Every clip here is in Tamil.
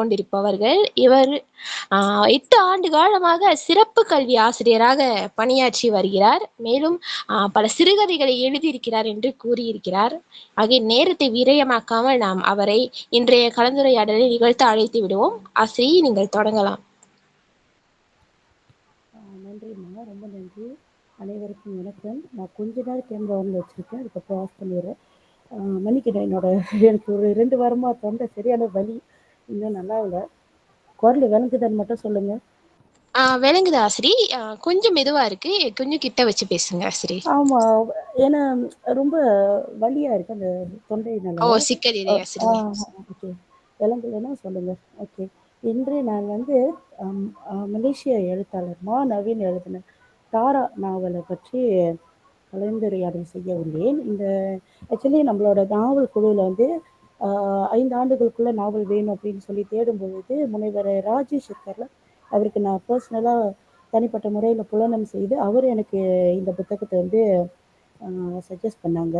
கொண்டிருப்பவர்கள் இவர் எட்டு ஆண்டு காலமாக சிறப்பு கல்வி ஆசிரியராக பணியாற்றி வருகிறார். மேலும் பல சிறுகதைகளை எழுதியிருக்கிறார் என்று கூறியிருக்கிறார். ஆகிய நேரத்தை விரயமாக்காமல் நாம் அவரை இன்றைய கலந்துரையாடலை நிகழ்த்த அழைத்து விடுவோம். ஆசிரி நீங்கள் தொடங்கலாம். நன்றிம்மா ரொம்ப நன்றி. அனைவருக்கும் வணக்கம். நான் கொஞ்ச நேரம் கேமரா வந்து வச்சுருக்கேன். அதுக்கப்புறம் ஆஃப் பண்ணிடுறேன். மன்னிக்கிறேன் என்னோட எனக்கு ஒரு ரெண்டு வாரமாக தொண்டை சரியான வலி. இன்னும் நல்லா இல்லை. குரல் விளங்குதான்னு மட்டும் சொல்லுங்கள் ஆஹ் விளங்குது ஆசிரி. கொஞ்சம் மெதுவா இருக்கு. கொஞ்சம் கிட்ட வச்சு பேசுங்க ஆசிரி. ஆமாம் ஏன்னா ரொம்ப வலியாக இருக்கு அந்த தொண்டையினால ஓ சிக்கல் இல்லை ஆசிரி. ஓகே. விளங்குதுன்னா சொல்லுங்கள் ஓகே. இன்று நான் வந்து ஆம், மலேசிய எழுத்தாளர் மா நவீன் எழுதின தாரா நாவலை பற்றி கலந்துரையாடல் செய்ய உள்ளேன். இந்த ஆக்சுவலி நம்மளோட நாவல் குழுவில் வந்து ஐந்து ஆண்டுகளுக்குள்ள நாவல் வேணும் அப்படின்னு சொல்லி தேடும்பொழுது முனைவர் ராஜேஷ் இருக்கார்ல அவருக்கு நான் பர்சனலாக தனிப்பட்ட முறையில் புலனம் செய்து அவர் எனக்கு இந்த புத்தகத்தை வந்து சஜஸ்ட் பண்ணாங்க.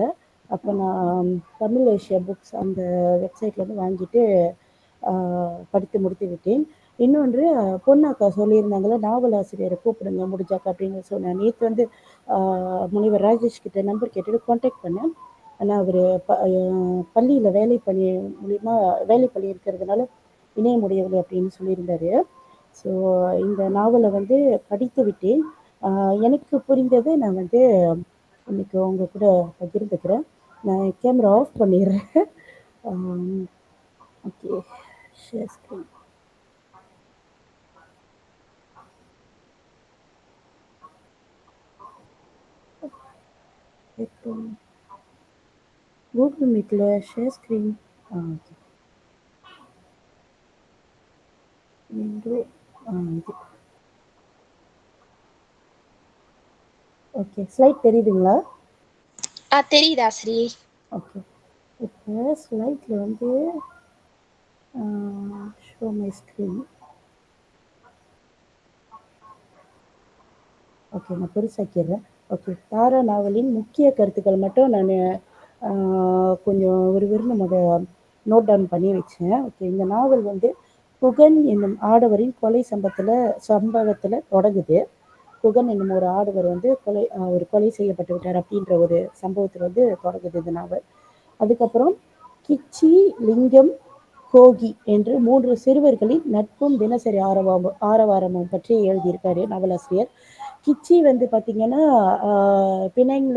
அப்போ நான் தமிழ் ஏஷியா புக்ஸ் அந்த வெப்சைட்லேருந்து வாங்கிட்டு படித்து முடித்து விட்டேன். இன்னொன்று பொன்னாக்கா சொல்லியிருந்தாங்களே நாவல் ஆசிரியரை கூப்பிடுங்க முடிஞ்சாக்கா அப்படின்னு சொன்னேன். நேற்று வந்து முனைவர் ராஜேஷ் கிட்ட நம்பர் கேட்டுட்டு காண்டாக்ட் பண்ணேன். ஆனால் அவர் ப பள்ளியில் வேலை பணி மூலிமா வேலை பணி இருக்கிறதுனால இணைய முடியவில்லை அப்படின்னு சொல்லியிருந்தாரு. ஸோ இந்த நாவலை வந்து படித்து விட்டேன். எனக்கு புரிந்ததை நான் வந்து இன்னைக்கு உங்க கூட பகிர்ந்துக்கிறேன். நான் கேமரா ஆஃப் பண்ணிடுறேன். ஓகே ஷேர் ஸ்க்ரீன் இப்போ கூகுள் மீட்டில் ஷேர் ஸ்க்ரீன் ஆ ஓகே இன்று ஆ இது ஓகே ஸ்லைட் தெரியுதுங்களா? ஆஹ் தெரியுது ஆசிரி ஓகே இப்போ ஸ்லைட்டில் வந்து ஷோ மை ஸ்க்ரீன் ஓகே நான் பெருசாக்கிடுறேன். ஓகே தாரா நாவலின் முக்கிய கருத்துக்கள் மட்டும் நான் கொஞ்சம் ஒரு நம்ம நோட் டவுன் பண்ணி வச்சேன் ஓகே இந்த நாவல் வந்து குகன் என்னும் ஆடவரின் கொலை சம்பத்தில் சம்பவத்தில் தொடங்குது. குகன் என்னும் ஒரு ஆடவர் வந்து கொலை ஒரு கொலை செய்யப்பட்டு விட்டார் அப்படின்ற ஒரு சம்பவத்தில் வந்து தொடங்குது இந்த நாவல். அதுக்கப்புறம் கிச்சி லிங்கம் கோகி என்று மூன்று சிறுவர்களின் நட்பும் தினசரி ஆரவாரம் ஆரவாரமும் பற்றி எழுதியிருக்காரு நாவலாசிரியர். கிச்சி வந்து பார்த்திங்கன்னா ஆஹ்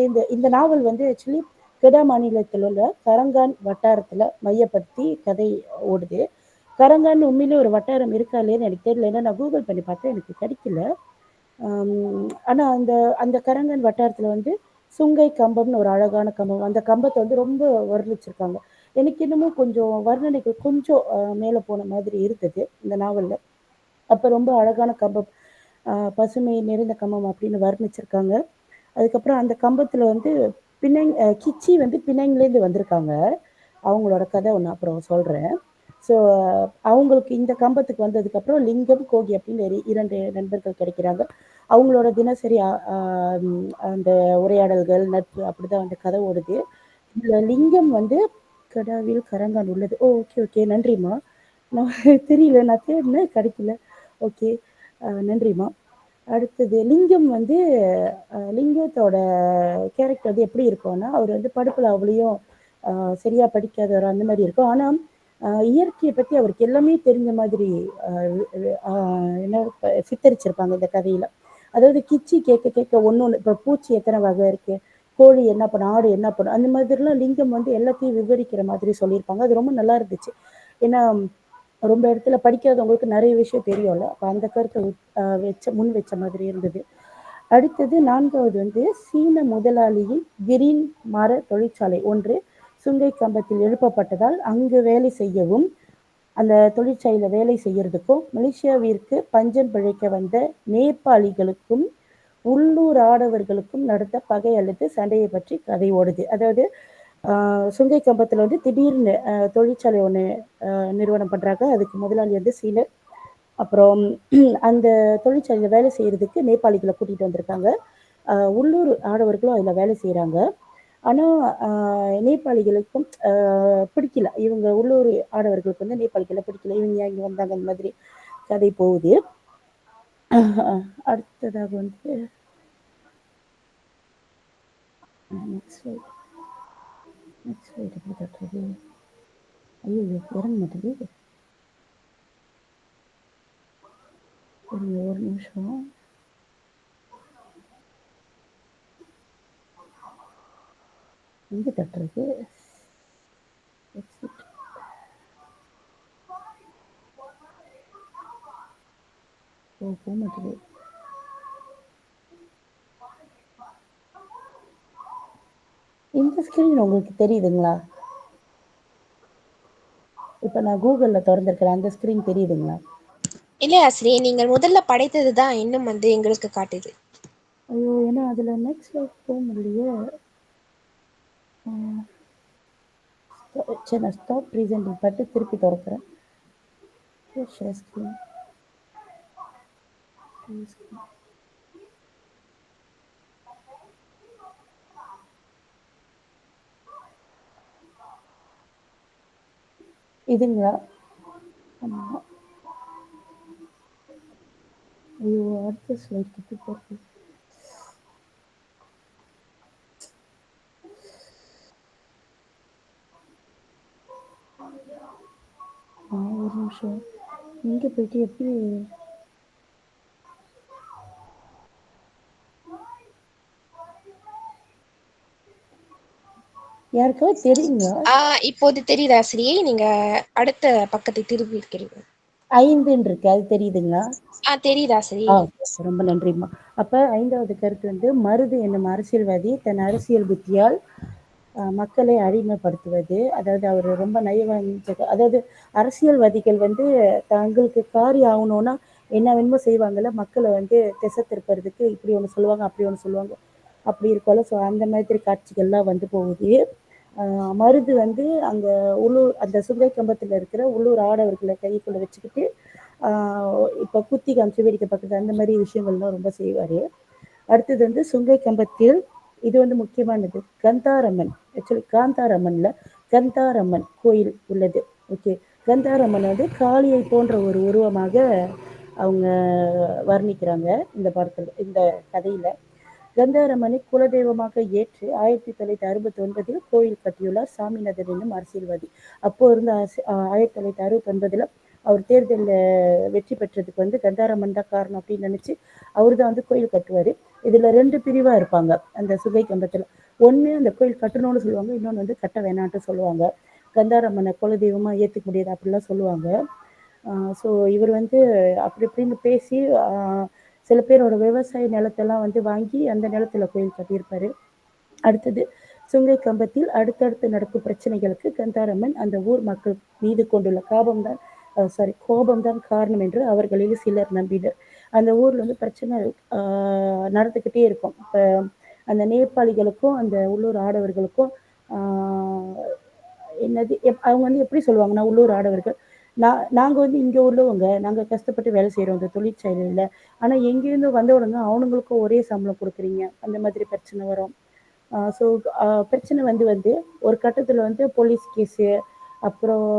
இந்த இந்த நாவல் வந்து ஆக்சுவலி கெடா மாநிலத்தில் உள்ள கரங்கான் வட்டாரத்தில் மையப்படுத்தி கதை ஓடுது. கரங்கான் உண்மையிலே ஒரு வட்டாரம் இருக்கா இல்லையான்னு எனக்கு தெரியல. ஏன்னா நான் கூகுள் பண்ணி பார்த்தேன். எனக்கு கிடைக்கல. ஆனால் அந்த அந்த கரங்கான் வட்டாரத்தில் வந்து சுங்கை கம்பம்னு ஒரு அழகான கம்பம். அந்த கம்பத்தை வந்து ரொம்ப வர்ணிச்சிருக்காங்க. எனக்கு இன்னமும் கொஞ்சம் வர்ணனைகள் கொஞ்சம் மேலே போன மாதிரி இருந்தது இந்த நாவலில். அப்போ ரொம்ப அழகான கம்பம் பசுமை நிறைந்த கம்பம் அப்படின்னு வர்ணிச்சிருக்காங்க. அதுக்கப்புறம் அந்த கம்பத்தில் வந்து பின்னங் கிச்சி வந்து பின்னங்லேருந்து வந்திருக்காங்க. அவங்களோட கதை ஒன்று அப்புறம் சொல்கிறேன் ஸோ அவங்களுக்கு இந்த கம்பத்துக்கு வந்ததுக்கப்புறம் லிங்கம் கோகி அப்படின்னு இரண்டு நண்பர்கள் கிடைக்கிறாங்க. அவங்களோட தினசரி அந்த உரையாடல்கள் நட்பு அப்படிதான் அந்த கதை ஓடுது. இதில் லிங்கம் வந்து கடாவில் கரங்கான் உள்ளது. Oh okay okay. நன்றிம்மா. நான் தெரியல. நான் தேடினேன். கிடைக்கல. ஓகே. நன்றிம்மா. அடுத்தது லிங்கம் வந்து லிங்கத்தோட கேரக்டர் வந்து எப்படி இருக்கும்னா அவர் வந்து படுப்பில் அவ்வளோ சரியாக படிக்காதவர் அந்த மாதிரி இருக்கும். ஆனால் இயற்கையை பற்றி அவருக்கு எல்லாமே தெரிஞ்ச மாதிரி என்ன சித்தரிச்சிருப்பாங்க இந்த கதையில். அதாவது கிச்சி கேட்க கேட்க ஒன்று ஒன்று இப்போ பூச்சி எத்தனை வகை இருக்குது கோழி என்ன பண்ணும் ஆடு என்ன பண்ணும் அந்த மாதிரிலாம் லிங்கம் வந்து எல்லாத்தையும் விவரிக்கிற மாதிரி சொல்லியிருப்பாங்க. அது ரொம்ப நல்லா இருந்துச்சு. ஏன்னா ரொம்ப இடத்துல படிக்காதவங்களுக்கு நிறைய விஷயம் தெரியும்ல. அப்போ அந்த கருத்தை வச்ச முன் வச்ச மாதிரி இருந்தது. அடுத்தது நான்காவது வந்து சீன முதலாளியின் கிரீன் மர தொழிற்சாலை ஒன்று சுங்கை கம்பத்தில் எழுப்பப்பட்டதால் அங்கு வேலை செய்யவும் அந்த தொழிற்சாலையில வேலை செய்யறதுக்கும் மலேசியாவிற்கு பஞ்சம் பிழைக்க வந்த நேபாளிகளுக்கும் உள்ளூர் ஆடவர்களுக்கும் நடந்த பகை அல்லது சண்டையை பற்றி கதை ஓடுது. அதாவது சுங்கை கம்பத்தில் வந்து திடீர்னு தொழிற்சாலை ஒன்று நிறுவனம் பண்ணுறாங்க அதுக்கு முதலாளி வந்து சீனர் அப்புறம் அந்த தொழிற்சாலையில் வேலை செய்கிறதுக்கு நேபாளிகளை கூட்டிகிட்டு வந்திருக்காங்க. உள்ளூர் ஆடவர்களும் அதில் வேலை செய்கிறாங்க ஆனால் நேபாளிகளுக்கும் பிடிக்கல. இவங்க உள்ளூர் ஆடவர்களுக்கு வந்து நேபாளிகளை பிடிக்கல. இவங்க ஏன் இங்கே வந்தாங்க? அந்த மாதிரி கதை போகுது. அடுத்ததாக வந்து நெக்ஸ்ட் ஸ்லைட் நெக்ஸ்ட் ஸ்லைட் எப்படி தட்டுறது ஐயோ இறங்க மாட்டேங்குது ஒரு ஒரு நிமிஷம் எங்க தட்டுறது Exit. ஓ போக மாட்டேங்குது இந்த ஸ்கிரீன் உங்களுக்கு தெரியுதுங்களா? இப்போ நான் கூகுளில் திறந்துருக்கிறேன். அந்த ஸ்க்ரீன் தெரியுதுங்களா? இல்லை ஆசிரியை நீங்கள் முதல்ல படைத்தது தான் இன்னும் வந்து எங்களுக்கு காட்டுது. ஐயோ ஏன்னா அதில் நெக்ஸ்ட் போக முடியலையே. சரி நான் ஸ்டாப் ப்ரீசென்டிங் பட்டு திருப்பி திறக்கிறேன். ஷேர் ஸ்க்ரீன் இதுங்களா ஆமாம் ஐயோ அடுத்த ஸ்லைட் கிட்ட போகிறது ஆ ஒரு நிமிஷம். இங்கே போயிட்டு எப்படி யாருக்காவது தெரியுங்களா? இப்போது தெரியுது ஆசிரியை நீங்க அடுத்த பக்கத்தை திருப்பி இருக்கிறீர்கள் ஐந்துன்னு இருக்கு அது தெரியுதுங்களா? தெரியுது ஆசிரியை ரொம்ப நன்றிம்மா. அப்ப ஐந்தாவது கருத்து வந்து மருது என்னும் அரசியல்வாதி தன் அரசியல் புத்தியால் மக்களை அடிமைப்படுத்துவது. அதாவது அவர் ரொம்ப நயவஞ்சக அதாவது அரசியல்வாதிகள் வந்து தங்களுக்கு காரியம் ஆகணும்னா என்ன வேணுமோ செய்வாங்கல்ல மக்களை வந்து திசை திருப்பறதுக்கு இப்படி ஒன்று சொல்லுவாங்க அப்படி ஒன்று சொல்லுவாங்க. அப்படி இருக்கோல ஸோ அந்த மாதிரி காட்சிகள்லாம் வந்து போகுது. மருது வந்து அங்க உள்ளூர் அந்த சுங்கை கம்பத்தில் இருக்கிற உள்ளூர் ஆடவர்களை கைக்குள்ள வச்சுக்கிட்டு இப்போ குத்தி காமிச்சு வேடிக்கை பார்க்குறது அந்த மாதிரி விஷயங்கள்லாம் ரொம்ப செய்வார். அடுத்தது வந்து சுங்கை கம்பத்தில் இது வந்து முக்கியமானது. கந்தாரம்மன் ஆக்சுவலி காந்தாரம்மன்ல கந்தாரம்மன் கோயில் உள்ளது. ஓகே கந்தாரம்மன் வந்து காளியை போன்ற ஒரு உருவமாக அவங்க வர்ணிக்கிறாங்க இந்த படத்தில் இந்த கதையில. கந்தாரம்மனை குலதெய்வமாக ஏற்று ஆயிரத்தி தொள்ளாயிரத்தி அறுபத்தி ஒன்பதில் கோயில் கட்டியுள்ளார் சாமிநாதன் என்னும் அரசியல்வாதி. அப்போ இருந்த அரசு- ஆயிரத்தி தொள்ளாயிரத்தி அறுபத்தி ஒன்பதுல அவர் தேர்தலில் வெற்றி பெற்றதுக்கு வந்து கந்தாரம்மன் தான் காரணம் அப்படின்னு நினைச்சு அவர் தான் வந்து கோயில் கட்டுவார். இதில் ரெண்டு பிரிவாக இருப்பாங்க அந்த சுகை கம்பத்தில். ஒன்று அந்த கோயில் கட்டணும்னு சொல்லுவாங்க இன்னொன்று வந்து கட்ட வேணான்ட்டு சொல்லுவாங்க. கந்தாரம்மனை குலதெய்வமாக ஏற்றுக்க முடியாது அப்படிலாம் சொல்லுவாங்க. ஸோ இவர் வந்து அப்படி இப்படின்னு பேசி சில பேரோட விவசாய நிலத்தெல்லாம் வந்து வாங்கி அந்த நிலத்துல கோயில் கட்டியிருப்பாரு. அடுத்தது சுங்கை கம்பத்தில் அடுத்தடுத்து நடக்கும் பிரச்சனைகளுக்கு கந்தாரம்மன் அந்த ஊர் மக்கள் மீது கொண்டுள்ள காபம்தான் சாரி கோபம் தான் காரணம் என்று அவர்களில் சிலர் நம்பினர். அந்த ஊர்ல வந்து பிரச்சனை நடந்துக்கிட்டே இருக்கும். இப்போ அந்த நேபாளிகளுக்கும் அந்த உள்ளூர் ஆடவர்களுக்கும் என்னது எப்- அவங்க வந்து எப்படி சொல்லுவாங்கன்னா உள்ளூர் ஆடவர்கள் நான் நாங்கள் வந்து இங்கே உள்ளவங்க நாங்கள் கஷ்டப்பட்டு வேலை செய்கிறோம் இந்த தொழிற்சாலையில் ஆனால் எங்கேருந்து வந்த உடனே அவனுங்களுக்கும் ஒரே சம்பளம் கொடுக்குறீங்க. அந்த மாதிரி பிரச்சனை வரும். ஸோ பிரச்சனை வந்து வந்து ஒரு கட்டத்தில் வந்து போலீஸ் கேஸு அப்புறம்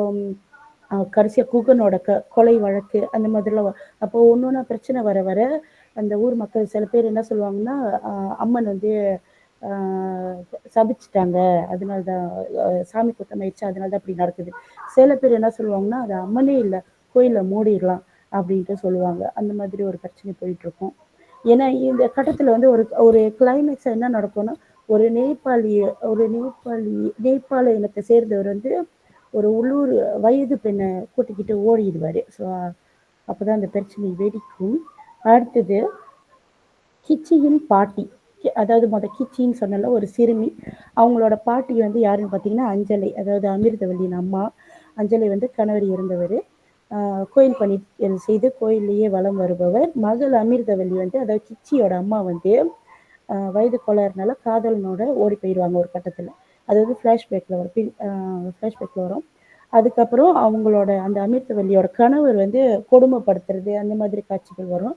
கடைசியாக கடைசியா குகனோட க கொலை வழக்கு அந்த மாதிரிலாம் அப்போ ஒன்று ஒன்றா பிரச்சனை வர வர அந்த ஊர் மக்கள் சில பேர் என்ன சொல்லுவாங்கன்னா அம்மன் வந்து சபிச்சிட்டாங்க. அதனால தான் சாமி குத்தம் ஆயிடுச்சு அதனால தான் அப்படி நடக்குது. சில பேர் என்ன சொல்லுவாங்கன்னா அது அம்மனே இல்லை கோயிலில் மூடிடலாம் அப்படின்ட்டு சொல்லுவாங்க. அந்த மாதிரி ஒரு பிரச்சனை போயிட்டு இருக்கும் ஏன்னா இந்த கட்டத்தில் வந்து ஒரு ஒரு கிளைமேக்ஸ் என்ன நடக்கும்னா ஒரு நேபாளி ஒரு நேபாளி நேபாள இனத்தை சேர்ந்தவர் வந்து ஒரு உள்ளூர் வயது பெண்ணை கூட்டிக்கிட்டு ஓடிடுவார். ஸோ அப்போ தான் அந்த பிரச்சனை வெடிக்கும். அடுத்தது கிச்சியின் பாட்டி. அதாவது மொத கிச்சின்னு சொன்னல ஒரு சிறுமி. அவங்களோட பாட்டி வந்து யாருன்னு பார்த்தீங்கன்னா அஞ்சலை. அதாவது அமிர்தவல்லியின் அம்மா. அஞ்சலை வந்து கணவர் இருந்தவர் கோயில் பணி செய்து கோயிலேயே வலம் வருபவர். மகள் அமிர்தவல்லி வந்து அதாவது கிச்சியோட அம்மா வந்து வயது கோளாறுனால காதலனோட ஓடி போயிடுவாங்க ஒரு கட்டத்தில். அதாவது ஃப்ளாஷ்பேக்கில் வரும். பின் ஃப்ளாஷ்பேக்கில் வரும். அதுக்கப்புறம் அவங்களோட அந்த அமிர்தவல்லியோட கணவர் வந்து கொடுமைப்படுத்துறது அந்த மாதிரி காட்சிகள் வரும்.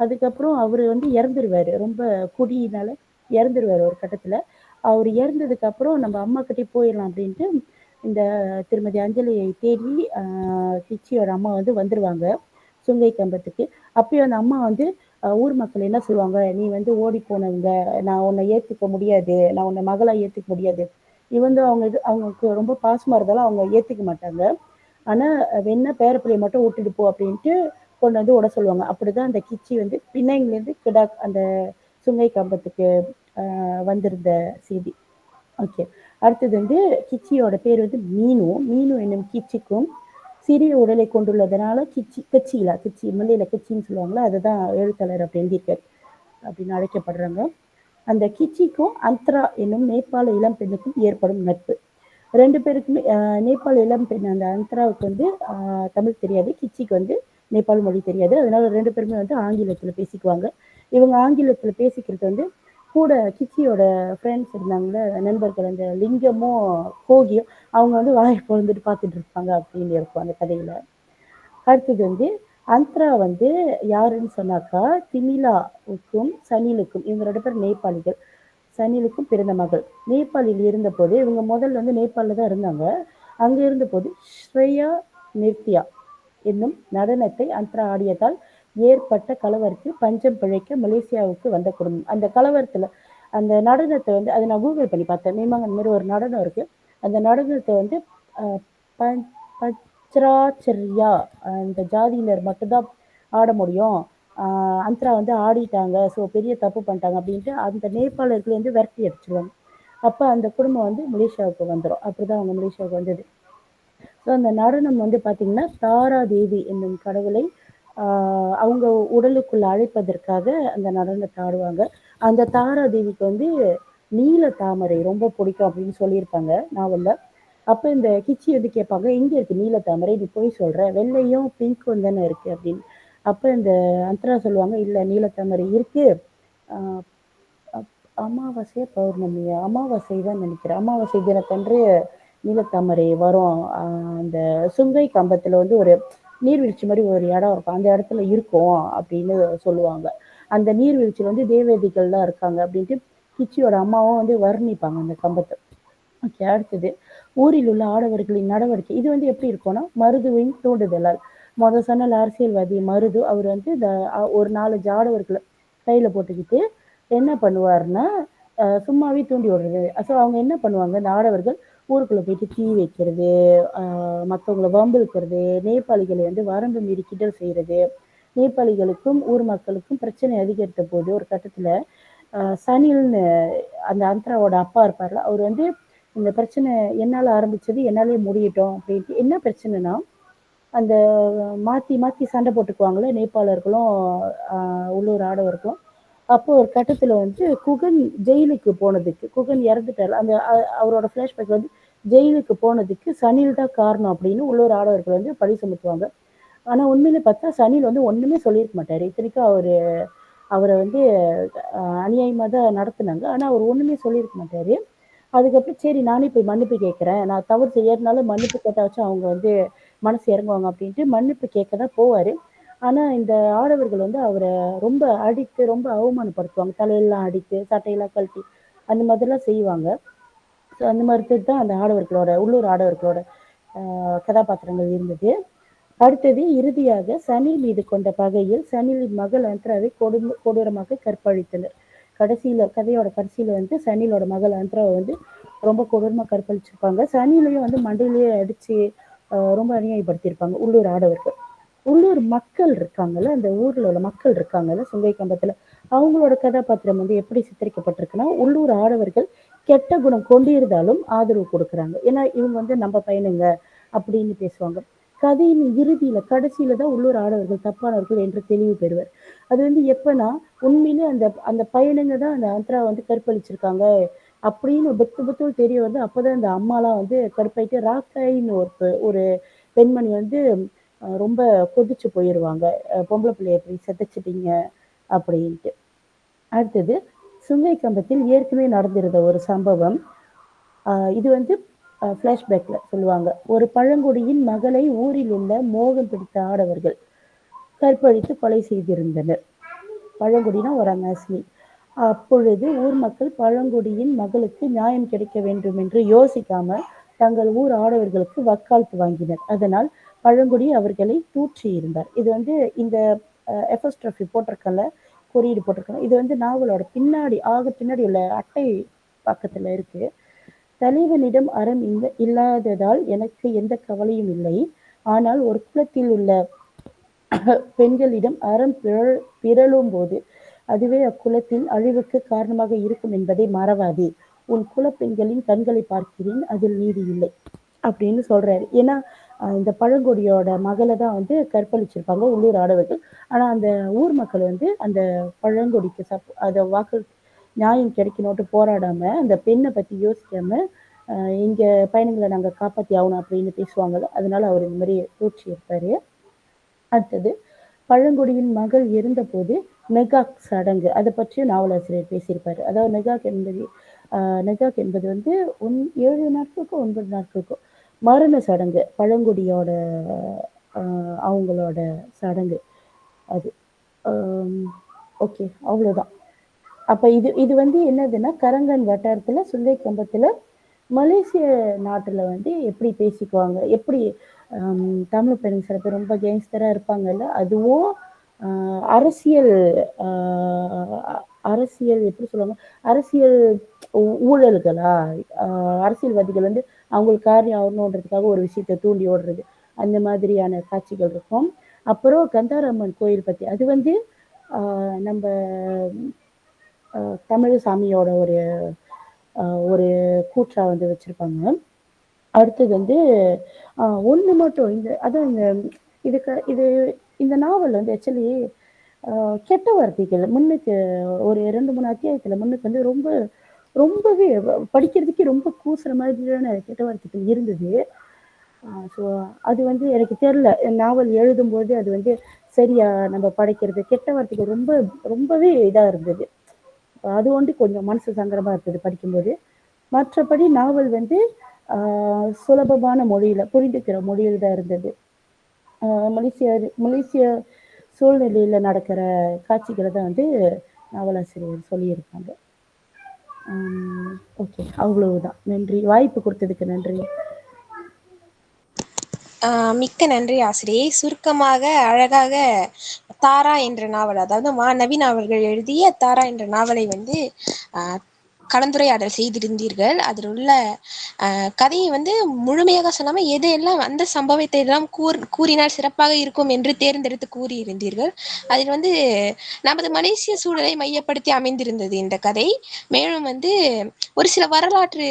அதுக்கப்புறம் அவர் வந்து இறந்துருவாரு. ரொம்ப குடியினால இறந்துருவாரு ஒரு கட்டத்துல. அவர் இறந்ததுக்கு அப்புறம் நம்ம அம்மா கிட்டே போயிடலாம் அப்படின்ட்டு இந்த திருமதி அஞ்சலியை தேடி ஆஹ் கிச்சியோட அம்மா வந்து வந்துருவாங்க சுங்கை கம்பத்துக்கு. அப்பயும் அந்த அம்மா வந்து ஊர் மக்கள் என்ன சொல்லுவாங்க? நீ வந்து ஓடி போனவங்க. நான் உன்னை ஏற்றுக்க முடியாது. நான் உன்னை மகளா ஏற்றுக்க முடியாது. இவங்க அவங்க இது அவங்களுக்கு ரொம்ப பாசமாக இருந்தாலும் அவங்க ஏற்றுக்க மாட்டாங்க. ஆனால் வேணா பேரப்பிள்ளையை மட்டும் விட்டுட்டு போ அப்படின்ட்டு கொண்டு வந்து உட சொல்லுவாங்க. அப்படிதான் அந்த கிச்சி வந்து பின்னைங்கலேருந்து கிடா அந்த சுங்கை கம்பத்துக்கு வந்திருந்த செய்தி. ஓகே. அடுத்தது வந்து கிச்சியோட பேர் வந்து மீனு. மீனு என்னும் கிச்சிக்கும் சிறிய உடலை கொண்டுள்ளதுனால கிச்சி கிச்சியில கிச்சி மல்லியில கிச்சின்னு சொல்லுவாங்களா அதுதான் எழுத்தாளர் அப்படி எழுதியிருக்காரு அப்படின்னு அழைக்கப்படுறாங்க. அந்த கிச்சிக்கும் அந்த்ரா என்னும் நேபாள இளம் பெண்ணுக்கும் ஏற்படும் நட்பு. ரெண்டு பேருக்குமே நேபாள இளம் பெண் அந்த அந்த்ராவுக்கு வந்து தமிழ் தெரியாது. கிச்சிக்கு வந்து நேபாள் மொழி தெரியாது. அதனால ரெண்டு பேருமே வந்து ஆங்கிலத்தில் பேசிக்குவாங்க. இவங்க ஆங்கிலத்தில் பேசிக்கிறது வந்து கூட கிச்சியோட ஃப்ரெண்ட்ஸ் இருந்தாங்களே நண்பர்கள் அந்த லிங்கமும் கோகியும் அவங்க வந்து வாயை பொழுந்துட்டு பார்த்துட்டு இருப்பாங்க அப்படின்னு இருக்கும் அந்த கதையில். அடுத்தது வந்து அந்த்ரா வந்து யாருன்னு சொன்னாக்கா திமிலாவுக்கும் சனிலுக்கும் இவங்க ரெண்டு பேர் நேபாளிகள். சனிலுக்கும் பிறந்த மகள். நேபாளில் இருந்தபோது இவங்க முதல்ல வந்து நேபாளில் தான் இருந்தாங்க. அங்கே இருந்தபோது ஸ்ரேயா நிர்த்தியா என்னும் நடனத்தை அந்த்ரா ஆடியதால் ஏற்பட்ட கலவரத்தில் பஞ்சம் பிழைக்க மலேசியாவுக்கு வந்த குடும்பம். அந்த கலவரத்துல அந்த நடனத்தை வந்து அதை நான் கூகுள் பண்ணி பார்த்தேன். மீமாங்க அந்த மாதிரி ஒரு நடனம் இருக்கு. அந்த நடனத்தை வந்து பச்சராச்சரியா அந்த ஜாதியினர் மட்டும்தான் ஆட முடியும். அந்த்ரா வந்து ஆடிட்டாங்க. ஸோ பெரிய தப்பு பண்ணிட்டாங்க அப்படின்ட்டு அந்த நேபாளர்கள் வந்து விரட்டி அடிச்சிருவாங்க. அப்போ அந்த குடும்பம் வந்து மலேசியாவுக்கு வந்துடும் அப்படிதான் அவங்க மலேசியாவுக்கு வந்தது. ஸோ அந்த நடனம் வந்து பார்த்தீங்கன்னா தாரா தேவி என்னும் கடவுளை அவங்க உடலுக்குள்ள அழைப்பதற்காக அந்த நடனத்தை ஆடுவாங்க. அந்த தாரா தேவிக்கு வந்து நீல தாமரை ரொம்ப பிடிக்கும் அப்படின்னு சொல்லியிருப்பாங்க நாவலில். அப்போ இந்த கிச்சி வந்து கேட்பாங்க எங்கே இருக்கு நீல தாமரை? நீ போய் சொல்கிற வெள்ளையும் பிங்க்கும் தானே இருக்குது அப்படின்னு. அப்போ இந்த அந்தரா சொல்லுவாங்க இல்லை நீல தாமரை இருக்கு. அப்- அமாவாசையா பௌர்ணமியா? அமாவாசை தான் நினைக்கிறேன். அமாவாசை தினத்தன்று நீலத்தாமரை வரும் அந்த சுங்கை கம்பத்துல வந்து ஒரு நீர்வீழ்ச்சி மாதிரி ஒரு இடம் இருக்கும். அந்த இடத்துல இருக்கும் அப்படின்னு சொல்லுவாங்க. அந்த நீர்வீழ்ச்சியில் வந்து தேவதைகள்லாம் இருக்காங்க அப்படின்ட்டு கிச்சியோட அம்மாவும் வந்து வர்ணிப்பாங்க அந்த கம்பத்தை. ஓகே அடுத்தது ஊரில் உள்ள ஆடவர்களின் நடவடிக்கை. இது வந்து எப்படி இருக்கும்னா மருதுவின் தூண்டுதலால். முத சொன்ன அரசியல்வாதி மருது அவர் வந்து இந்த ஒரு நாலஞ்சு ஆடவர்களை கையில போட்டுக்கிட்டு என்ன பண்ணுவாருன்னா சும்மாவே தூண்டி விடுறது. ஸோ அவங்க என்ன பண்ணுவாங்க இந்த ஆடவர்கள் ஊருக்குள்ள போயிட்டு தீ வைக்கிறது மற்றவங்களை வம்பு வம்பிழுக்கிறது நேபாளிகளை வந்து வரம்பு மீறி கிண்டல் செய்யறது நேபாளிகளுக்கும் ஊர் மக்களுக்கும் பிரச்சனை அதிகரித்த போது ஒரு கட்டத்தில் சனில்னு அந்த அந்தராவோட அப்பா இருப்பார்ல அவர் வந்து இந்த பிரச்சனை என்னால் ஆரம்பிச்சது என்னாலே முடியட்டும் அப்படின்ட்டு என்ன பிரச்சனைனா அந்த மாற்றி மாற்றி சண்டை போட்டுக்குவாங்களே நேபாளர்களும் உள்ளூர் ஆடவர்களும் அப்போ ஒரு கட்டத்துல வந்து குகன் ஜெயிலுக்கு போனதுக்கு குகன் இறந்துட்டார். அந்த அவரோட ஃபிளாஷ்பேக் வந்து ஜெயிலுக்கு போனதுக்கு சனில் தான் காரணம் அப்படின்னு உள்ளூர் ஆடவர்கள் வந்து பழி சுமத்துவாங்க. ஆனா உண்மையிலே பார்த்தா சனில் வந்து ஒண்ணுமே சொல்லியிருக்க மாட்டாரு. இத்தனைக்கும் அவரு அவரை வந்து அநியாயமாக தான் நடத்துனாங்க. ஆனால் அவர் ஒன்றுமே சொல்லியிருக்க மாட்டாரு. அதுக்கப்புறம் சரி நானே போய் மன்னிப்பு கேட்குறேன். நான் தவறு செய்யறதுனால மன்னிப்பு கேட்டாச்சும் அவங்க வந்து மனசு இறங்குவாங்க அப்படின்ட்டு மன்னிப்பு கேட்க தான் போவார். ஆனா இந்த ஆடவர்கள் வந்து அவரை ரொம்ப அடித்து ரொம்ப அவமானப்படுத்துவாங்க. தலையெல்லாம் அடித்து சட்டையெல்லாம் கழட்டி அந்த மாதிரிலாம் செய்வாங்க. ஸோ அந்த மாதிரி தான் அந்த ஆடவர்களோட உள்ளூர் ஆடவர்களோட கதாபாத்திரங்கள் இருந்தது. அடுத்தது இறுதியாக சனி மீது கொண்ட பகையில் சனிலின் மகள் அந்த்ராவை கொடும் கொடூரமாக கற்பழித்தனர். கடைசியில கதையோட கடைசியில வந்து சனிலோட மகள் அந்த்ராவை வந்து ரொம்ப கொடூரமாக கற்பழிச்சிருப்பாங்க. சனிலையும் வந்து மண்டையிலேயே அடிச்சு ரொம்ப அநியாயப்படுத்தியிருப்பாங்க உள்ளூர் ஆடவர்கள். உள்ளூர் மக்கள் இருக்காங்கல்ல அந்த ஊர்ல உள்ள மக்கள் இருக்காங்கல்ல சுங்கை கம்பத்துல அவங்களோட கதாபாத்திரம் வந்து எப்படி சித்தரிக்கப்பட்டிருக்குன்னா உள்ளூர் ஆடவர்கள் கெட்ட குணம் கொண்டிருந்தாலும் ஆதரவு கொடுக்குறாங்க. ஏன்னா இவங்க வந்து நம்ம பையனுங்க அப்படின்னு பேசுவாங்க. கதையின் இறுதியில கடைசியில தான் உள்ளூர் ஆடவர்கள் தப்பானவர்கள் என்று தெளிவு பெறுவர். அது வந்து எப்பன்னா உண்மையிலே அந்த அந்த பையனுங்க தான் அந்த அந்தரா வந்து கற்பழிச்சிருக்காங்க அப்படின்னு புத்து புத்து தெரிய வந்து அப்பதான் அந்த அம்மாலாம் வந்து கருப்பாயிட்டு ராக்காயின்னு ஒரு ஒரு பெண்மணி வந்து ரொம்ப கொதிச்சு போயிடுவாங்க பொம்பளை பிள்ளைய எப்படி செதைச்சிட்டீங்க அப்படின்ட்டு. அடுத்தது சுங்கை கம்பத்தில் ஏற்கனவே நடந்திருந்த ஒரு சம்பவம். இது வந்து ஃப்ளாஷ்பேக்கில் சொல்லுவாங்க. ஒரு பழங்குடியின் மகளை ஊரில் உள்ள மோகம் பிடித்த ஆடவர்கள் கற்பழித்து கொலை செய்திருந்தனர். பழங்குடினா ஒரு அங்காசினி அப்பொழுது ஊர் மக்கள் பழங்குடியின் மகளுக்கு நியாயம் கிடைக்க வேண்டும் என்று யோசிக்காமல் தங்கள் ஊர் ஆடவர்களுக்கு வக்காலத்து வாங்கினர். அதனால் பழங்குடி அவர்களை தூற்றியிருந்தார். இது வந்து இந்த எஃபஸ்ட்ரஃபி போட்டிருக்கல குறியீடு போட்டிருக்கல இது வந்து நாவலோட பின்னாடி ஆக பின்னாடி உள்ள அட்டை பக்கத்துல இருக்கு. தலைவனிடம் அறம் இந்த இல்லாததால் எனக்கு எந்த கவலையும் இல்லை. ஆனால் ஒரு குலத்தில் உள்ள பெண்களிடம் அறம் பிறழ் பிறழும் போது அதுவே அக்குலத்தின் அழிவுக்கு காரணமாக இருக்கும் என்பதை மறவாதே. உன் குல பெண்களின் கண்களை பார்க்கிறேன் அதில் நீதி இல்லை. அப்படின்னு சொல்றாரு. ஏன்னா இந்த பழங்குடியோட மகளை தான் வந்து கற்பழிச்சிருப்பாங்க உள்ளூர் ஆடவர்கள். ஆனால் அந்த ஊர் மக்கள் வந்து அந்த பழங்குடிக்கு சப் அதை வாக்கு நியாயம் கிடைக்கணும்ட்டு போராடாம அந்த பெண்ணை பற்றி யோசிக்காம இங்கே பயணங்களை நாங்கள் காப்பாற்றி ஆகணும் அப்படின்னு பேசுவாங்கல்ல அதனால அவர் இந்த மாதிரி சூழ்ச்சி இருப்பார். அடுத்தது பழங்குடியின் மகள் இருந்தபோது நெகாக் சடங்கு அதை பற்றியும் நாவலாசிரியர் பேசியிருப்பார். அதாவது நெகாக் என்பது நெகாக் என்பது வந்து ஒன் ஏழு நாட்களுக்கும் ஒன்பது நாட்களுக்கும் மரண சடங்கு பழங்குடியோட ஆஹ் அவங்களோட சடங்கு அது. ஓகே அவ்வளோதான் அப்ப இது இது வந்து என்னதுன்னா கரங்கன் வட்டாரத்துல சுங்கை கம்பத்தில் மலேசிய நாட்டில் வந்து எப்படி பேசிக்குவாங்க எப்படி தமிழ் பெண்கள் சில பேர் ரொம்ப கேங்ஸ்டராக இருப்பாங்கல்ல அதுவும் அரசியல் ஆஹ், அரசியல் எப்படி சொல்லுவாங்க அரசியல் ஊ- ஊழல்களா அரசியல்வாதிகள் வந்து அவங்களுக்கு காரியம் ஆகணுன்றதுக்காக ஒரு விஷயத்தை தூண்டி ஓடுறது. அந்த மாதிரியான காட்சிகள் இருக்கும். அப்புறம் கந்தாரம்மன் கோயில் பத்தி அது வந்து ஆஹ், நம்ம ஆஹ், தமிழ் சாமியோட ஒரு ஆஹ், ஒரு கூற்றா வந்து வச்சிருப்பாங்க. அடுத்தது வந்து ஆஹ், ஒண்ணு மட்டும் இந்த அதான் இந்த இதுக்கு இது இந்த நாவல் வந்து ஆக்சுவலி கெட்ட வார்த்தைகள் முன்னுக்கு ஒரு ரெண்டு மூணு அத்தியாயத்துல முன்னுக்கு வந்து ரொம்ப ரொம்பவே படிக்கிறதுக்கே ரொம்ப கூசுற மாதிரியான கெட்ட வார்த்தைகள் இருந்தது ஸோ அது வந்து எனக்கு தெரில நாவல் எழுதும்போது அது வந்து சரியா நம்ம படைக்கிறது கெட்ட வார்த்தைகள் ரொம்ப ரொம்பவே இதாக இருந்தது. அது ஒன்று கொஞ்சம் மனசு சங்கரமாக இருந்தது படிக்கும்போது. மற்றபடி நாவல் வந்து சுலபமான மொழியில் புரிந்துக்கிற மொழியில் தான் இருந்தது. மலேசிய மலேசியா மலேசிய சூழ்நிலையில் நடக்கிற காட்சிகளை தான் வந்து நாவலாசிரியர் சொல்லியிருக்காங்க. ஓகே அவ்வளவுதான். நன்றி. வாய்ப்பு கொடுத்ததுக்கு நன்றி. ஆஹ் மிக்க நன்றி ஆசிரியை. சுருக்கமாக அழகாக தாரா என்ற நாவல் அதாவது மா நவீன் அவர்கள் எழுதிய தாரா என்ற நாவலை வந்து ஆஹ் கலந்துரையாடல் செய்திருந்தீர்கள். அதில் உள்ள கதையை வந்து முழுமையாக சொல்லாமல் எதையெல்லாம் அந்த சம்பவத்தை எல்லாம் கூர் கூறினால் சிறப்பாக இருக்கும் என்று தேர்ந்தெடுத்து கூறியிருந்தீர்கள். அதில் வந்து நமது மலேசிய சூழலை மையப்படுத்தி அமைந்திருந்தது இந்த கதை. மேலும் வந்து ஒரு சில வரலாற்று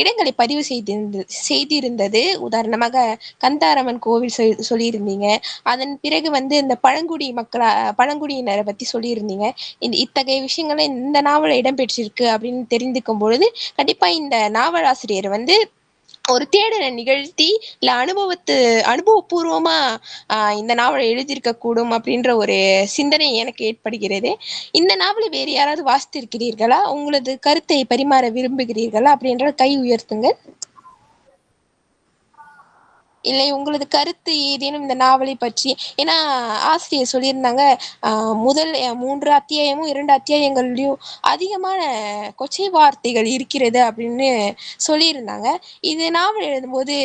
இடங்களை பதிவு செய்திருந்து செய்திருந்தது. உதாரணமாக கந்தாரம்மன் கோவில் சொல் சொல்லியிருந்தீங்க. அதன் பிறகு வந்து இந்த பழங்குடி மக்களா பழங்குடியினரை பத்தி சொல்லியிருந்தீங்க. இந்த இத்தகைய விஷயங்களை இந்த நாவல இடம்பெற்றிருக்கு அப்படின்னு தெரிந்துக்கும் பொழுது கண்டிப்பா இந்த நாவலாசிரியர் வந்து ஒரு தேடலை நிகழ்த்தி இல்ல அனுபவத்து அனுபவபூர்வமா ஆஹ் இந்த நாவலை எழுதியிருக்க கூடும் அப்படின்ற ஒரு சிந்தனை எனக்கு ஏற்படுகிறது. இந்த நாவலை வேறு யாராவது வாசித்திருக்கிறீர்களா? உங்களது கருத்தை பரிமாற விரும்புகிறீர்களா அப்படின்ற கை உயர்த்துங்கள். இல்லை உங்களது கருத்து ஏதேனும் இந்த நாவலை பற்றி? ஏன்னா ஆசிரியர் சொல்லியிருந்தாங்க ஆஹ் முதல் மூன்று அத்தியாயமும் இரண்டு அத்தியாயங்கள்லயும் அதிகமான கொச்சை வார்த்தைகள் இருக்கிறது அப்படின்னு சொல்லியிருந்தாங்க. இது நாவல் எழுதும்போது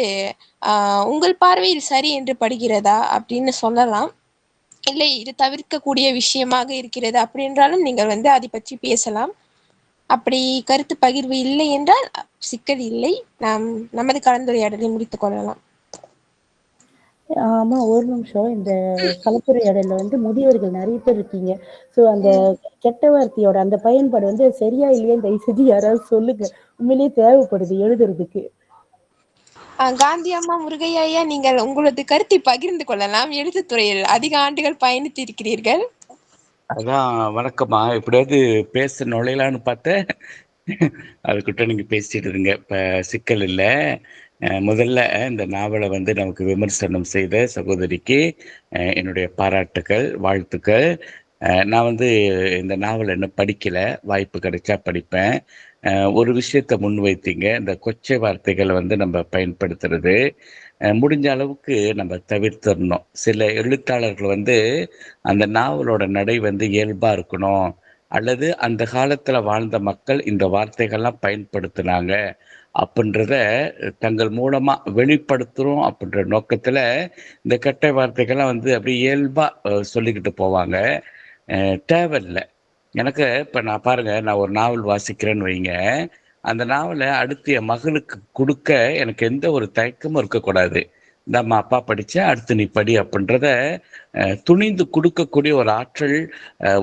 ஆஹ் உங்கள் பார்வையில் சரி என்று படுகிறதா அப்படின்னு சொல்லலாம். இல்லை இது தவிர்க்கக்கூடிய விஷயமாக இருக்கிறது அப்படின்றாலும் நீங்கள் வந்து அதை பற்றி பேசலாம். அப்படி கருத்து பகிர்வு இல்லை என்றால் சிக்கல் இல்லை. நாம் நமது கலந்துரையாடலை முடித்துக் கொள்ளலாம். ஆமா ஒரு நிமிஷம். இந்த கலந்துரையாடல்ல வந்து முதியவர்கள் நிறைய பேர் இருக்கீங்க. சோ அந்த கெட்ட வார்த்தையோட அந்த பயன்பாடு வந்து சரியா இல்லையா? தயவு செஞ்சு யாராவது சொல்லுங்க. உண்மையிலேயே தேவைப்படுது எழுதுறதுக்கு. ஆஹ் காந்தி அம்மா முருகையா ஐயா நீங்கள் உங்களது கருத்தை பகிர்ந்து கொள்ளலாம். எழுத்துத்துறையில் அதிக ஆண்டுகள் பயணித்து இருக்கிறீர்கள். அதான் வணக்கம்மா. எப்படியாவது பேச நுழையலான்னு பார்த்தேன். அதுக்கிட்ட நீங்க பேசிடுறீங்க இப்ப சிக்கல் இல்லை. முதல்ல இந்த நாவலை வந்து நமக்கு விமர்சனம் செய்த சகோதரிக்கு என்னுடைய பாராட்டுக்கள் வாழ்த்துக்கள். நான் வந்து இந்த நாவலை இன்னும் படிக்கல வாய்ப்பு கிடைச்சா படிப்பேன். ஒரு விஷயத்தை முன்வைத்தீங்க இந்த கொச்சை வார்த்தைகளை வந்து நம்ம பயன்படுத்துறது. முடிஞ்ச அளவுக்கு நம்ம தவிர்த்திடணும். சில எழுத்தாளர்கள் வந்து அந்த நாவலோட நடை வந்து இயல்பாக இருக்கணும். அல்லது அந்த காலத்தில் வாழ்ந்த மக்கள் இந்த வார்த்தைகள்லாம் பயன்படுத்தினாங்க அப்படின்றத தங்கள் மூலமாக வெளிப்படுத்துகிறோம் அப்படின்ற நோக்கத்தில் இந்த கெட்ட வார்த்தைகள்லாம் வந்து அப்படியே இயல்பாக சொல்லிக்கிட்டு போவாங்க. தேவையில்லை. எனக்கு இப்போ நான் பாருங்கள் நான் ஒரு நாவல் வாசிக்கிறேன்னு வைங்க. அந்த நாவலை அடுத்து என் மகளுக்கு கொடுக்க எனக்கு எந்த ஒரு தயக்கமும் இருக்கக்கூடாது. இந்தாம்மா அப்பா படிச்ச அடுத்து நீ படி அப்படின்றத துணிந்து கொடுக்கக்கூடிய ஒரு ஆற்றல்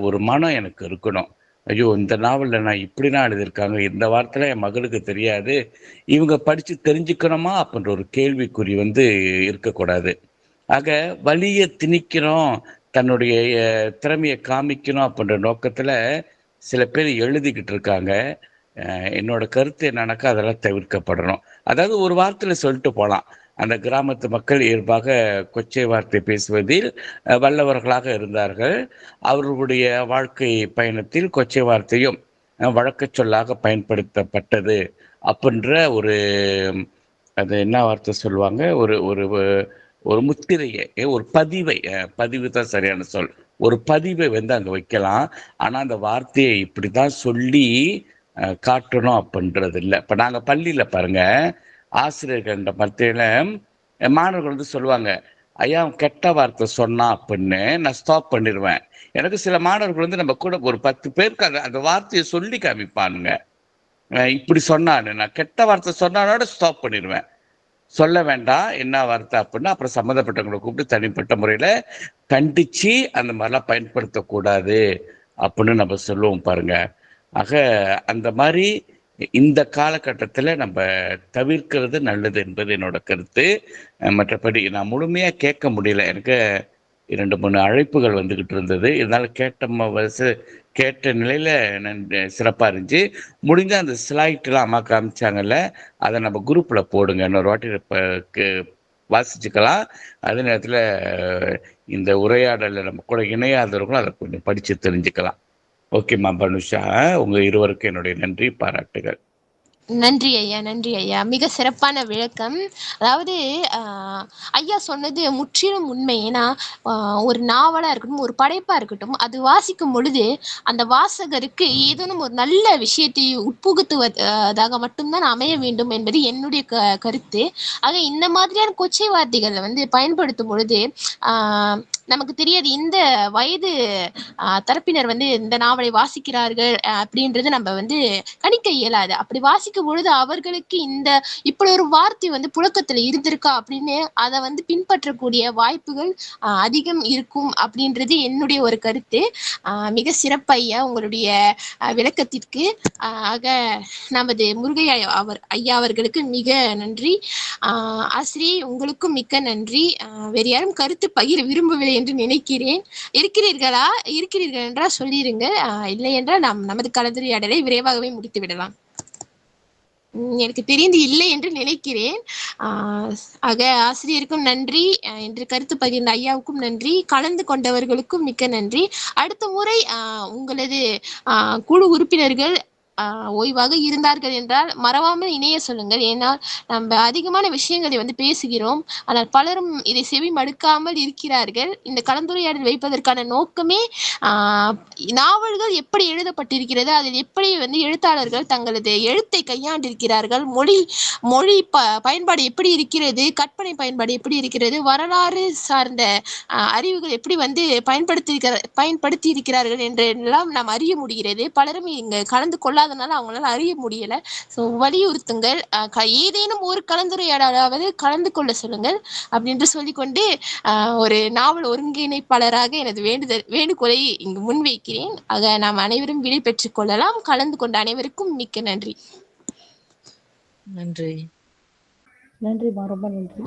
ஒரு மனம் எனக்கு இருக்கணும். ஐயோ இந்த நாவலில் நான் இப்படிலாம் எழுதியிருக்காங்க. இந்த வார்த்தையில என் மகளுக்கு தெரியாது. இவங்க படித்து தெரிஞ்சுக்கணுமா? அப்படின்ற ஒரு கேள்விக்குறி வந்து இருக்கக்கூடாது. ஆக வழியை திணிக்கிறோம் தன்னுடைய திறமையை காமிக்கணும் அப்படின்ற நோக்கத்தில் சில பேர் எழுதிக்கிட்டு இருக்காங்க. என்னோட கருத்து என்னன்னாக்கா அதெல்லாம் தவிர்க்கப்படணும். அதாவது ஒரு வார்த்தையில் சொல்லிட்டு போகலாம் அந்த கிராமத்து மக்கள் இயல்பாக கொச்சை வார்த்தை பேசுவதில் வல்லவர்களாக இருந்தார்கள். அவர்களுடைய வாழ்க்கை பயணத்தில் கொச்சை வார்த்தையும் அஹ், சொல்லாக பயன்படுத்தப்பட்டது அப்படின்ற ஒரு அது என்ன வார்த்தை சொல்லுவாங்க? ஒரு ஒரு ஒரு முத்திரையை ஒரு பதிவை பதிவு தான் சரியான சொல். ஒரு பதிவை வந்து அங்கே வைக்கலாம். ஆனால் அந்த வார்த்தையை இப்படி தான் சொல்லி காட்டணும் அப்படின்றது இல்லை இப்போ நாங்கள் பள்ளியில் பாருங்கள் ஆசிரியர்கள் மத்தியில மாணவர்கள் வந்து சொல்லுவாங்க ஐயா அவன் கெட்ட வார்த்தை சொன்னான் அப்படின்னு நான் ஸ்டாப் பண்ணிடுவேன் எனக்கு சில மாணவர்கள் வந்து நம்ம கூட ஒரு பத்து பேருக்கு அந்த அந்த வார்த்தையை சொல்லி காமிப்பானுங்க. இப்படி சொன்னான்னு நான் கெட்ட வார்த்தை சொன்னானோட ஸ்டாப் பண்ணிடுவேன் சொல்ல வேண்டாம் என்ன வார்த்தை அப்படின்னா அப்புறம் சம்மந்தப்பட்டவங்களை கூப்பிட்டு தனிப்பட்ட முறையில் கண்டிச்சு அந்த மாதிரிலாம் பயன்படுத்தக்கூடாது அப்படின்னு நம்ம சொல்லுவோம் பாருங்க. ஆக அந்த மாதிரி இந்த காலகட்டத்தில் நம்ம தவிர்க்கிறது நல்லது என்பது என்னோட கருத்து. மற்றபடி நான் முழுமையாக கேட்க முடியல. எனக்கு இரண்டு மூணு அழைப்புகள் வந்துகிட்டு இருந்தது. இருந்தாலும் கேட்ட வரிசை கேட்ட நிலையில் சிறப்பாக இருந்துச்சு. முடிஞ்ச அந்த ஸ்லைட்லாம் அம்மா காமிச்சாங்கல்ல அதை நம்ம குரூப்பில் போடுங்க. இன்னொரு வாட்டி வாசிச்சுக்கலாம். அதே நேரத்தில் இந்த உரையாடலில் நம்ம கூட இணையாதவர்களும் அதை கொஞ்சம் படித்து தெரிஞ்சுக்கலாம். ஓகேம்மா பனுஷா உங்க இருவருக்கும் என்னுடைய நன்றி பாராட்டுகள். நன்றி ஐயா நன்றி ஐயா. மிக சிறப்பான விளக்கம். அதாவது ஐயா சொன்னது முற்றிலும் உண்மை. ஏன்னா ஒரு நாவலா இருக்கட்டும் ஒரு படைப்பா இருக்கட்டும் அது வாசிக்கும் பொழுது அந்த வாசகருக்கு ஏதேனும் ஒரு நல்ல விஷயத்தை உட்புகுத்துவதாக மட்டும்தான் அமைய வேண்டும் என்பது என்னுடைய க கருத்து. ஆக இந்த மாதிரியான கொச்சை வார்த்தைகளை வந்து பயன்படுத்தும் பொழுது நமக்கு தெரியாது இந்த வயது தரப்பினர் வந்து இந்த நாவலை வாசிக்கிறார்கள் அப்படின்றது நம்ம வந்து கணிக்க இயலாது. அப்படி வாசிக்கும் பொழுது அவர்களுக்கு இந்த இப்படி ஒரு வார்த்தை வந்து புழக்கத்துல இருந்திருக்கா அப்படின்னு அதை வந்து பின்பற்றக்கூடிய வாய்ப்புகள் அதிகம் இருக்கும் அப்படின்றது என்னுடைய ஒரு கருத்து. மிக சிறப்பையா உங்களுடைய விளக்கத்திற்கு. ஆக நமது முருகையா அவர் ஐயா அவர்களுக்கு மிக நன்றி. ஆஹ், ஆசிரியை உங்களுக்கும் மிக்க நன்றி. வேறு யாரும் கருத்து பகிர விரும்பவில்லை என்று நினைக்கிறேன். இருக்கிறீர்களா? இருக்கிறீர்கள் என்றால் சொல்லிருங்க. இல்லை என்றால் நாம் நமது கலந்துரையாடலை விரைவாகவே முடித்து விடலாம். எனக்கு தெரிந்து இல்லை என்று நினைக்கிறேன். ஆக ஆசிரியருக்கும் நன்றி. என்று கருத்து பகிர்ந்த ஐயாவுக்கும் நன்றி. கலந்து கொண்டவர்களுக்கும் மிக்க நன்றி. அடுத்த முறை உங்களது குழு உறுப்பினர்கள் ஓய்வாக இருந்தார்கள் என்றால் மறவாமல் இணைய சொல்லுங்கள். ஏன்னால் நம்ம அதிகமான விஷயங்களை வந்து பேசுகிறோம். ஆனால் பலரும் இதை செவி மடுக்காமல் இருக்கிறார்கள். இந்த கலந்துரையாடல் வைப்பதற்கான நோக்கமே நாவல்கள் எப்படி எழுதப்பட்டிருக்கிறது அதில் எப்படி வந்து எழுத்தாளர்கள் தங்களது எழுத்தை கையாண்டிருக்கிறார்கள் மொழி மொழி ப பயன்பாடு எப்படி இருக்கிறது கற்பனை பயன்பாடு எப்படி இருக்கிறது வரலாறு சார்ந்த அறிவுகள் எப்படி வந்து பயன்படுத்தியிருக்கிற பயன்படுத்தி இருக்கிறார்கள் என்றெல்லாம் நாம் அறிய முடிகிறது. பலரும் இங்கு கலந்து கொள்ளாத கொள்ளாதனால அவங்களால அறிய முடியல. ஸோ வலியுறுத்துங்கள். ஏதேனும் ஒரு கலந்துரையாடலாவது கலந்து கொள்ள சொல்லுங்கள் அப்படின்று சொல்லிக்கொண்டு ஒரு நாவல் ஒருங்கிணைப்பாளராக எனது வேண்டுதல் வேண்டுகோளை இங்கு முன்வைக்கிறேன். ஆக நாம் அனைவரும் விடை பெற்றுக் கொள்ளலாம். கலந்து கொண்ட அனைவருக்கும் மிக்க நன்றி. நன்றி. நன்றிம்மா ரொம்ப நன்றி.